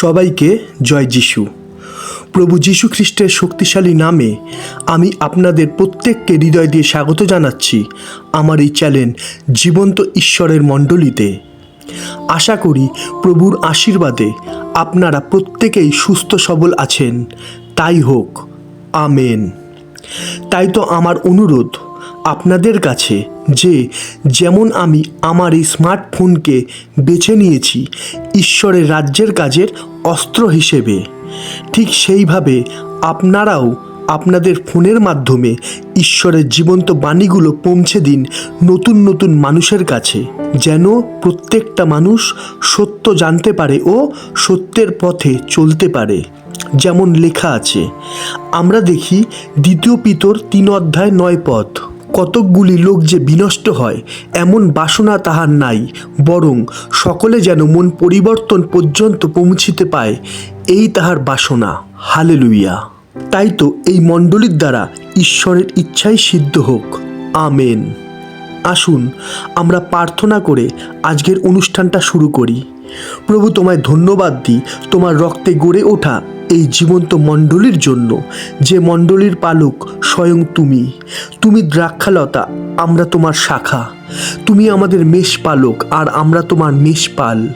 সবাইকে জয় যিশু। প্রভু যীশু খ্রিস্টের শক্তিশালী নামে আমি আপনাদের প্রত্যেককে হৃদয় দিয়ে স্বাগত জানাচ্ছি আমার এই চ্যানেল জীবন্ত ঈশ্বরের মণ্ডলীতে। আশা করি প্রভুর আশীর্বাদে আপনারা প্রত্যেকেই সুস্থ সবল আছেন। তাই হোক, আমেন। তাই তো আমার অনুরোধ আপনাদের কাছে যে যেমন আমি আমার এই স্মার্টফোনকে বেছে নিয়েছি, ঈশ্বরের রাজ্যের কাজের অস্ত্র হিসেবে। ঠিক সেইভাবে আপনারাও আপনাদের ফোনের মাধ্যমে ঈশ্বরের জীবন্ত বাণীগুলো পৌঁছে দিন নতুন নতুন মানুষের কাছে, যেন প্রত্যেকটা মানুষ সত্য জানতে পারে ও সত্যের পথে চলতে পারে। যেমন লেখা আছে, আমরা দেখি দ্বিতীয় পিতর তিন অধ্যায় নয় পথ। কতকগুলি লোক যে বিনষ্ট হয়, এমন বাসনা তাহার নাই, বরং সকলে যেন মন পরিবর্তন পর্যন্ত পৌঁছিতে পায়, এই তাহার বাসনা। হালে লুইয়া তাই তো এই মণ্ডলীর দ্বারা ঈশ্বরের ইচ্ছাই সিদ্ধ হোক। আমেন। আসুন, আমরা প্রার্থনা করে আজকের অনুষ্ঠানটা শুরু করি। প্রভু তোমায় ধন্যবাদ দিই, তোমার রক্তে গড়ে ওঠা এই জীবন্ত মণ্ডলীর জন্য, যে মণ্ডলীর পালক স্বয়ং তুমি। তুমি দ্রাক্ষালতা, আমরা তোমার শাখা। তুমি আমাদের মেষ পালক, আর আমরা তোমার মেষ পাল।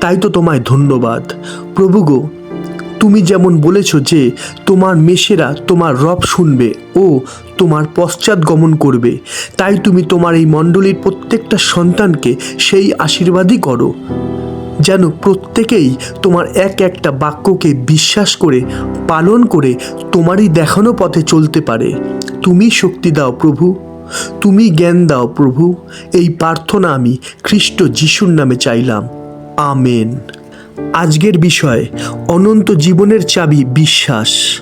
তাই তো তোমায় ধন্যবাদ। প্রভু গো, তুমি যেমন বলেছ যে, তোমার মেষেরা তোমার রব শুনবে ও তোমার পশ্চাৎ গমন করবে, তাই তুমি তোমার এই মণ্ডলীর প্রত্যেকটা সন্তানকে সেই আশীর্বাদই করো। যেন প্রত্যেকেই তোমার এক একটা বাক্যকে বিশ্বাস করে, পালন করে তোমারই দেখানো পথে চলতে পারে। তুমি শক্তি দাও প্রভু, তুমি জ্ঞান দাও প্রভু, এই প্রার্থনা আমি খ্রিস্ট যিশুর নামে চাইলাম। আমেন। আজকের বিষয়, অনন্ত জীবনের চাবি বিশ্বাস।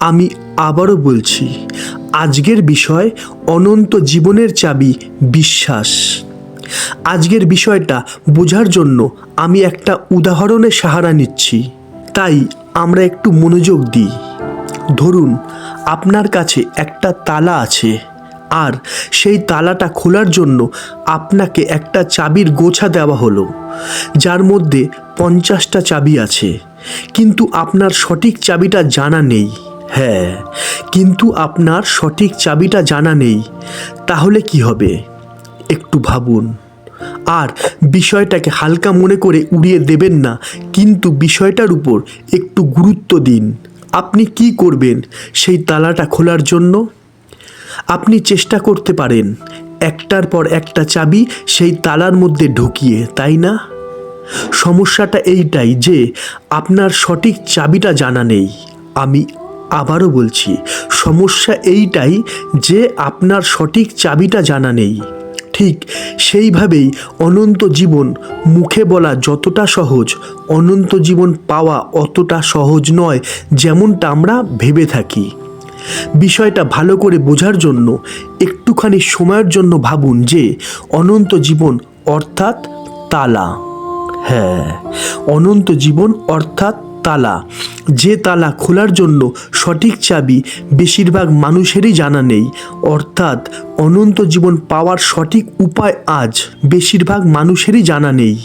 আমি আবারও বলছি, আজকের বিষয়, অনন্ত জীবনের চাবি বিশ্বাস। আজকের বিষয়টা বোঝার জন্য আমি একটা উদাহরণের সাহারা নিচ্ছি। তাই আমরা একটু মনোযোগ দিই। ধরুন, আপনার কাছে একটা তালা আছে, আর সেই তালাটা খোলার জন্য আপনাকে একটা চাবির গোছা দেওয়া হলো, যার মধ্যে পঞ্চাশটা চাবি আছে। কিন্তু আপনার সঠিক চাবিটা জানা নেই। হ্যাঁ কিন্তু আপনার সঠিক চাবিটা জানা নেই। তাহলে কি হবে? একটু ভাবুন। আর বিষয়টাকে হালকা মনে করে উড়িয়ে দেবেন না, কিন্তু বিষয়টার উপর একটু গুরুত্ব দিন। আপনি কি করবেন সেই তালাটা খোলার জন্য? আপনি চেষ্টা করতে পারেন, একটার পর একটা চাবি সেই তালার মধ্যে ঢুকিয়ে, তাই না? সমস্যাটা এইটাই যে আপনার সঠিক চাবিটা জানা নেই। আমি আবারও বলছি, সমস্যা এইটাই যে আপনার সঠিক চাবিটা জানা নেই। ঠিক সেইভাবেই অনন্ত জীবন মুখে বলা যতটা সহজ, অনন্ত জীবন পাওয়া অতটা সহজ নয় যেমনটা আমরা ভেবে থাকি। বিষয়টা ভালো করে বোঝার জন্য একটুখানি সময়ের জন্য ভাবুন যে অনন্ত জীবন অর্থাৎ তালা। হ্যাঁ অনন্ত জীবন অর্থাৎ তালা। যে তালা খোলার জন্য সঠিক চাবি বেশিরভাগ মানুষেরই জানা নেই, অর্থাৎ অনন্ত জীবন পাওয়ার সঠিক উপায় আজ বেশিরভাগ মানুষেরই জানা নেই।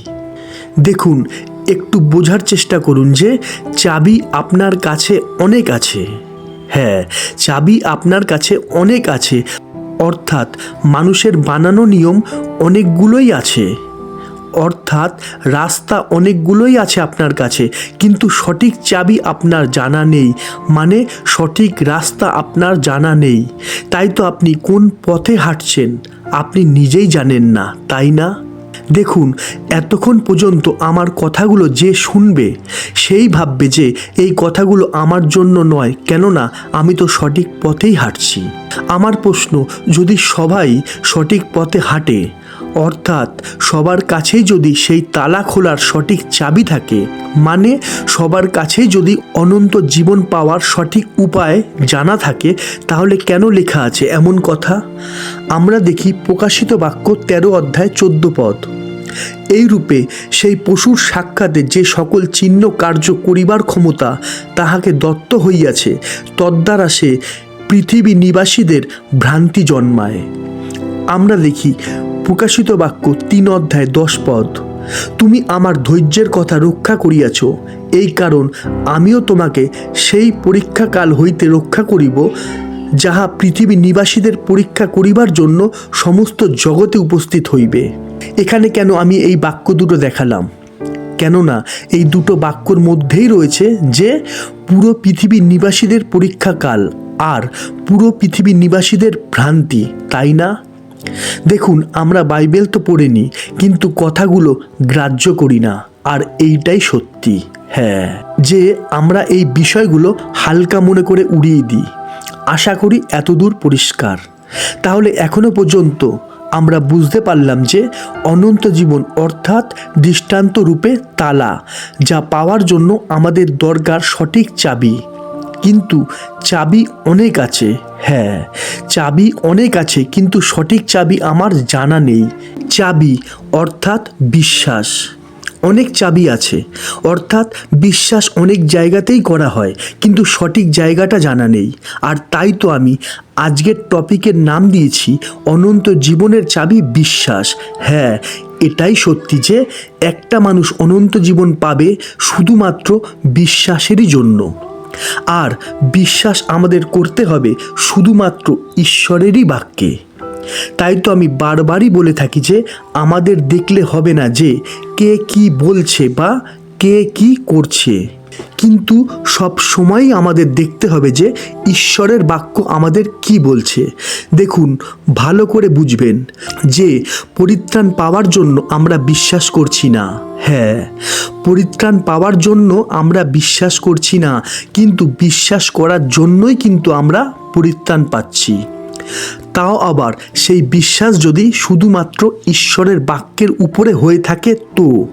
দেখুন, একটু বোঝার চেষ্টা করুন যে চাবি আপনার কাছে অনেক আছে। হ্যাঁ চাবি আপনার কাছে অনেক আছে, অর্থাৎ মানুষের বানানো নিয়ম অনেকগুলোই আছে। অর্থাৎ রাস্তা অনেকগুলোই আছে আপনার কাছে, কিন্তু সঠিক চাবি আপনার জানা নেই। মানে সঠিক রাস্তা আপনার জানা নেই। তাই তো আপনি কোন পথে হাঁটছেন, আপনি নিজেই জানেন না, তাই না? দেখুন, এতক্ষণ পর্যন্ত আমার কথাগুলো যে শুনবে, সেই ভাববে যে এই কথাগুলো আমার জন্য নয়, কেননা আমি তো সঠিক পথেই হাঁটছি। আমার প্রশ্ন, যদি সবাই সঠিক পথে হাঁটে অর্থাৎ সবার কাছেই যদি সেই তালা খোলার সঠিক চাবি থাকে মানে সবার কাছেই যদি অনন্ত জীবন পাওয়ার সঠিক উপায় জানা থাকে, তাহলে কেন লেখা আছে এমন কথা? আমরা দেখি প্রকাশিত বাক্য তেরো অধ্যায় চোদ্দ পদ। এই রূপে সেই পশুর সাক্ষাতে যে সকল চিহ্ন কার্য করিবার ক্ষমতা তাহাকে দত্ত হইয়াছে, তদ্বারা সে পৃথিবী নিবাসীদের ভ্রান্তি জন্মায়। আমরা দেখি প্রকাশিত বাক্য তিন অধ্যায় দশ পদ। তুমি আমার ধৈর্যের কথা রক্ষা করিয়াছ, এই কারণ আমিও তোমাকে সেই পরীক্ষাকাল হইতে রক্ষা করিব, যাহা পৃথিবী নিবাসীদের পরীক্ষা করিবার জন্য সমস্ত জগতে উপস্থিত হইবে। এখানে কেন আমি এই বাক্য দুটো দেখালাম? কেননা এই দুটো বাক্যর মধ্যেই রয়েছে যে, পুরো পৃথিবীর নিবাসীদের পরীক্ষাকাল আর পুরো পৃথিবীর নিবাসীদের ভ্রান্তি, তাই না? দেখুন, আমরা বাইবেল তো পড়িনি, কিন্তু কথাগুলো গ্রাহ্য করি না, আর এইটাই সত্যি হ্যাঁ। যে আমরা এই বিষয়গুলো হালকা মনে করে উড়িয়ে দিই, আশা করি এতদূর পরিষ্কার। তাহলে এখনও পর্যন্ত আমরা বুঝতে পারলাম যে অনন্ত জীবন অর্থাৎ দৃষ্টান্ত রূপে তালা, যা পাওয়ার জন্য আমাদের দরকার সঠিক চাবি। কিন্তু চাবি অনেক আছে হ্যাঁ চাবি অনেক আছে, কিন্তু সঠিক চাবি আমার জানা নেই। চাবি অর্থাৎ বিশ্বাস। অনেক চাবি আছে, অর্থাৎ বিশ্বাস অনেক জায়গাতেই করা হয়, কিন্তু সঠিক জায়গাটা জানা নেই। আর তাই তো আমি আজকের টপিকের নাম দিয়েছি, অনন্ত জীবনের চাবি বিশ্বাস। হ্যাঁ এটাই সত্যি যে একটা মানুষ অনন্ত জীবন পাবে শুধুমাত্র বিশ্বাসেরই জন্য। আর বিশ্বাস আমাদের করতে হবে শুধুমাত্র ঈশ্বরেরই বাক্যে। তাই তো আমি বারবারই বলে থাকি যে, আমাদের দেখলে হবে না যে, কে কি বলছে বা কে কি করছে। কিন্তু সব সময়ই আমাদের দেখতে হবে যে ঈশ্বরের বাক্য আমাদের কি বলছে। দেখুন, ভালো করে বুঝবেন যে পরিত্রাণ পাওয়ার জন্য আমরা বিশ্বাস করছি না। হ্যাঁ পরিত্রাণ পাওয়ার জন্য আমরা বিশ্বাস করছি না, কিন্তু বিশ্বাস করার জন্যই কিন্তু আমরা পরিত্রাণ পাচ্ছি। তাও আবার সেই বিশ্বাস যদি শুধুমাত্র ঈশ্বরের বাক্যের উপরে হয়ে থাকে তো?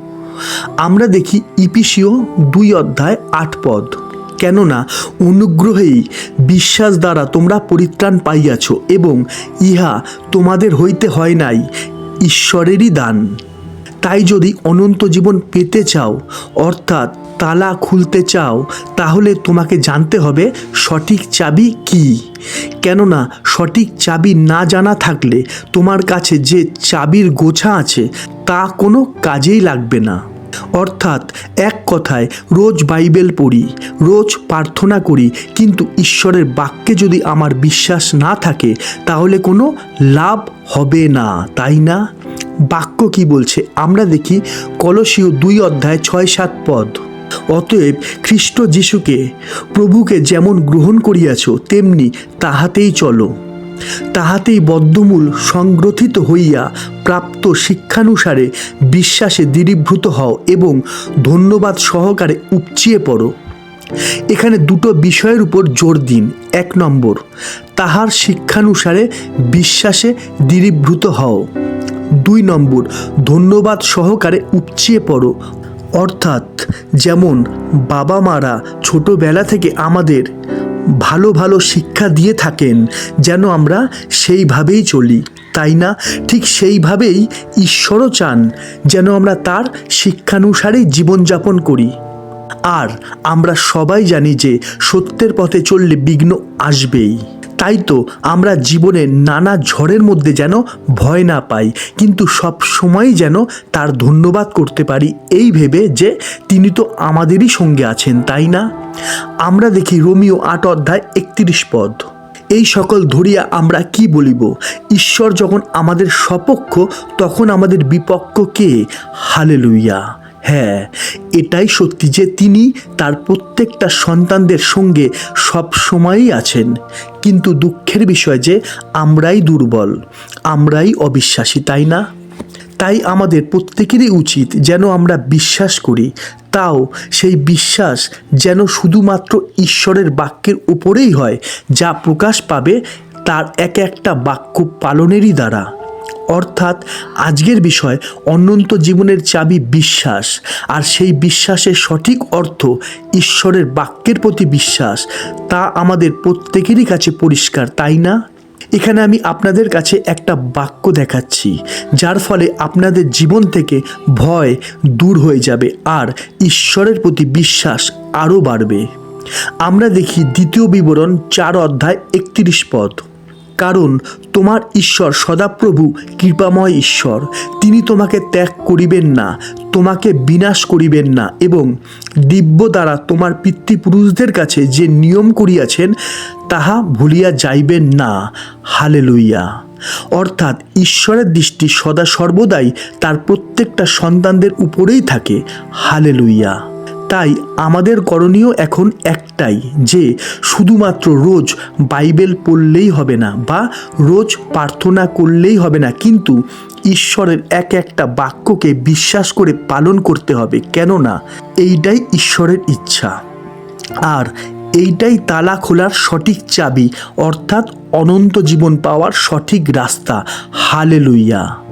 আমরা দেখি ইপিসিও দুই অধ্যায় আট পদ। কেননা অনুগ্রহেই বিশ্বাস দ্বারা তোমরা পরিত্রাণ পাইয়াছ এবং ইহা তোমাদের হইতে হয় নাই, ঈশ্বরেরই দান। তাই যদি অনন্ত জীবন পেতে চাও, অর্থাৎ তালা খুলতে চাও, তাহলে তোমাকে জানতে হবে সঠিক চাবি কি। কেননা সঠিক চাবি না জানা থাকলে তোমার কাছে যে চাবির গোছা আছে, তা কোনো কাজেই লাগবে না। অর্থাৎ এক কথায় রোজ বাইবেল পড়ি, রোজ প্রার্থনা করি, কিন্তু ঈশ্বরের বাক্যে যদি আমার বিশ্বাস না থাকে, তাহলে কোনো লাভ হবে না, তাই না? বাক্য কি বলছে? আমরা দেখি কলসীয় দুই অধ্যায় ছয় সাত পদ। অতএব খ্রিস্ট যিশুকে প্রভুকে যেমন গ্রহণ করিয়াছ, তেমনি তাহাতেই চলো। তাহাতেই বদ্ধমূল সংগ্রথিত হইয়া প্রাপ্ত শিক্ষানুসারে বিশ্বাসে দৃঢ়ীভূত হও এবং ধন্যবাদ সহকারে উপচিয়ে পড়ো। এখানে দুটো বিষয়ের উপর জোর দিন। এক নম্বর, তাহার শিক্ষানুসারে বিশ্বাসে দৃঢ়ীভূত হও। দুই নম্বর, ধন্যবাদ সহকারে উপচিয়ে পড়ো। অর্থাৎ যেমন বাবা মারা ছোটোবেলা থেকে আমাদের ভালো ভালো শিক্ষা দিয়ে থাকেন, যেন আমরা সেইভাবেই চলি, তাই না? ঠিক সেইভাবেই ঈশ্বরও চান, যেন আমরা তার শিক্ষানুসারেই জীবনযাপন করি। আর আমরা সবাই জানি যে সত্যের পথে চললে বিঘ্ন আসবেই। তাই তো আমরা জীবনে নানা ঝড়ের মধ্যে যেন ভয় না পাই, কিন্তু সব সময় যেন তার ধন্যবাদ করতে পারি এই ভেবে যে তিনি তো আমাদেরই সঙ্গে আছেন, তাই না? আমরা দেখি রোমিও আট অধ্যায় একত্রিশ পদ। এই সকল ধরিয়া আমরা কি বলিব? ঈশ্বর যখন আমাদের সপক্ষ, তখন আমাদের বিপক্ষ কে? হালেলুইয়া হ্যাঁ এটাই সত্যি যে তিনি তার প্রত্যেকটা সন্তানদের সঙ্গে সব সময়ই আছেন। কিন্তু দুঃখের বিষয় যে আমরাই দুর্বল, আমরাই অবিশ্বাসী, তাই না? তাই আমাদের প্রত্যেকেরই উচিত যেন আমরা বিশ্বাস করি। তাও সেই বিশ্বাস যেন শুধুমাত্র ঈশ্বরের বাক্যের উপরেই হয়, যা প্রকাশ পাবে তার এক একটা বাক্য পালনেরই দ্বারা। অর্থাৎ আজকের বিষয় অনন্ত জীবনের চাবি বিশ্বাস। আর সেই বিশ্বাসের সঠিক অর্থ ঈশ্বরের বাক্যের প্রতি বিশ্বাস। তা আমাদের প্রত্যেকেরই কাছে পরিষ্কার, তাই না? এখানে আমি আপনাদের কাছে একটা বাক্য দেখাচ্ছি, যার ফলে আপনাদের জীবন থেকে ভয় দূর হয়ে যাবে আর ঈশ্বরের প্রতি বিশ্বাস আরও বাড়বে। আমরা দেখি দ্বিতীয় বিবরণ চার অধ্যায় একত্রিশ পদ। কারণ তোমার ঈশ্বর সদাপ্রভু, কৃপাময় ঈশ্বর। তিনি তোমাকে ত্যাগ করিবেন না, তোমাকে বিনাশ করিবেন না এবং দিব্য দ্বারা তোমার পিতৃপুরুষদের কাছে যে নিয়ম করিয়াছেন, তাহা ভুলিয়া যাইবেন না। হালে লইয়া অর্থাৎ ঈশ্বরের দৃষ্টি সদা সর্বদাই তার প্রত্যেকটা সন্তানদের উপরেই থাকে। হালেলুইয়া তাই আমাদের করণীয় এখন একটাই, যে শুধুমাত্র রোজ বাইবেল পড়লেই হবে না বা রোজ প্রার্থনা করলেই হবে না, কিন্তু ঈশ্বরের এক একটা বাক্যকে বিশ্বাস করে পালন করতে হবে। কেননা এইটাই ঈশ্বরের ইচ্ছা। আর এইটাই তালা খোলার সঠিক চাবি, অর্থাৎ অনন্ত জীবন পাওয়ার সঠিক রাস্তা। হালে হালেলুইয়া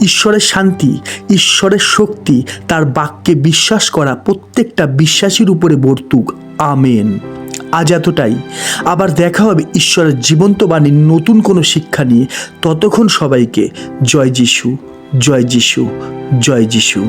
ঈশ্বরের শান্তি, ঈশ্বরের শক্তি, তার বাক্যে বিশ্বাস করা প্রত্যেকটা বিশ্বাসীর উপরে বর্তুক। আমেন। আজ এতটাই। আবার দেখা হবে ঈশ্বরের জীবন্ত বাণীর নতুন কোনো শিক্ষা নিয়ে। ততক্ষণ সবাইকে জয় যিশু জয় যিশু জয় যিশু।